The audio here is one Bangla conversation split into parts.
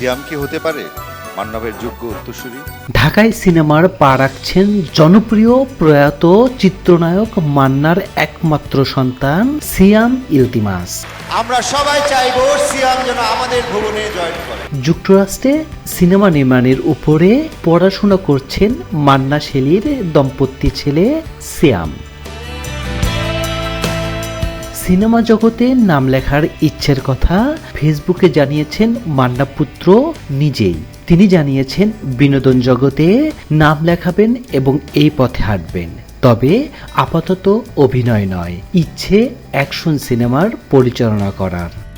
সিয়াম কি হতে পারে? মান্নাবের যোগ্য উত্তরসূরি? ঢাকায় সিনেমার পা রাখছেন জনপ্রিয় প্রয়াত চিত্রনায়ক মান্নার একমাত্র সন্তান সিয়াম ইলতিমাস। আমরা সবাই চাইব সিয়াম যেন আমাদের ভুবনে জয়েন করে। যুক্তরাষ্ট্রে সিনেমা নির্মাণের উপরে পড়াশোনা করছেন মান্না শেলির দম্পতি ছেলে সিয়াম। সিনেমা জগতে নাম লেখার ইচ্ছের কথা ফেসবুকে জানিয়েছেন মান্না পুত্র নিজেই। তিনি জানিয়েছেন, বিনোদন জগতে নাম লেখাবেন এবং এই পথে হাঁটবেন। তবে আপাতত অভিনয় নয়, ইচ্ছে অ্যাকশন সিনেমার পরিচালনা করার।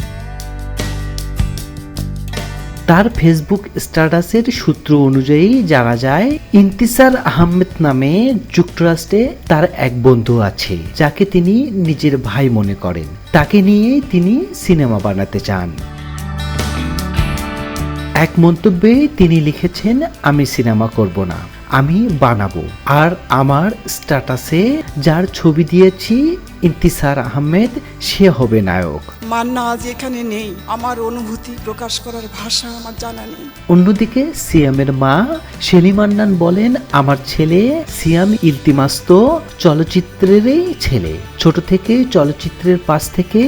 তার ফেসবুক স্ট্যাটাসের সূত্র অনুযায়ী জানা যায়, ইন্তিসার আহমেদ নামে যুক্তরাষ্ট্রে তার এক বন্ধু আছে, যাকে তিনি নিজের ভাই মনে করেন। তাকে নিয়ে তিনি সিনেমা বানাতে চান। এক মন্তব্যে তিনি লিখেছেন, আমি সিনেমা করব না। আমি বানাবো। আর আমার স্ট্যাটাসে যার ছবি দিয়েছি ইন্তিসার আহমেদ সে হবে নায়ক। মান্না আজ এখানে নেই। আমার অনুভূতি প্রকাশ করার ভাষা আমার জানা নেই। অন্যদিকে সিয়ামের মা সেলিমান্নান বলেন আমার ছেলে সিয়াম ইলতিমাস তো চলচ্চিত্রেরই ছেলে। ছোট থেকে চলচ্চিত্রের পাশ থেকে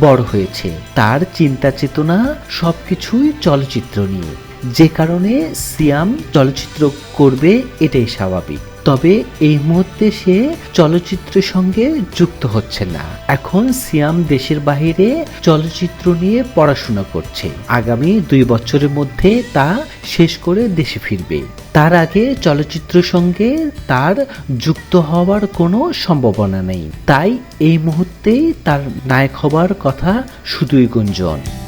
বড় হয়েছে। তার চিন্তা চেতনা সবকিছুই চলচ্চিত্র নিয়ে। যে কারণে সিয়াম চলচ্চিত্র করবে এটাই স্বাভাবিক। তবে এই মুহূর্তে সে চলচ্চিত্রের সঙ্গে যুক্ত হচ্ছে না। এখন সিয়াম দেশের বাইরে চলচ্চিত্র নিয়ে পড়াশোনা করছে। আগামী দুই বছরের মধ্যে তা শেষ করে দেশে ফিরবে। তার আগে চলচ্চিত্রের সঙ্গে তার যুক্ত হওয়ার কোনো সম্ভাবনা নেই। তাই এই মুহূর্তেই তার নায়ক হবার কথা শুধুই গুঞ্জন।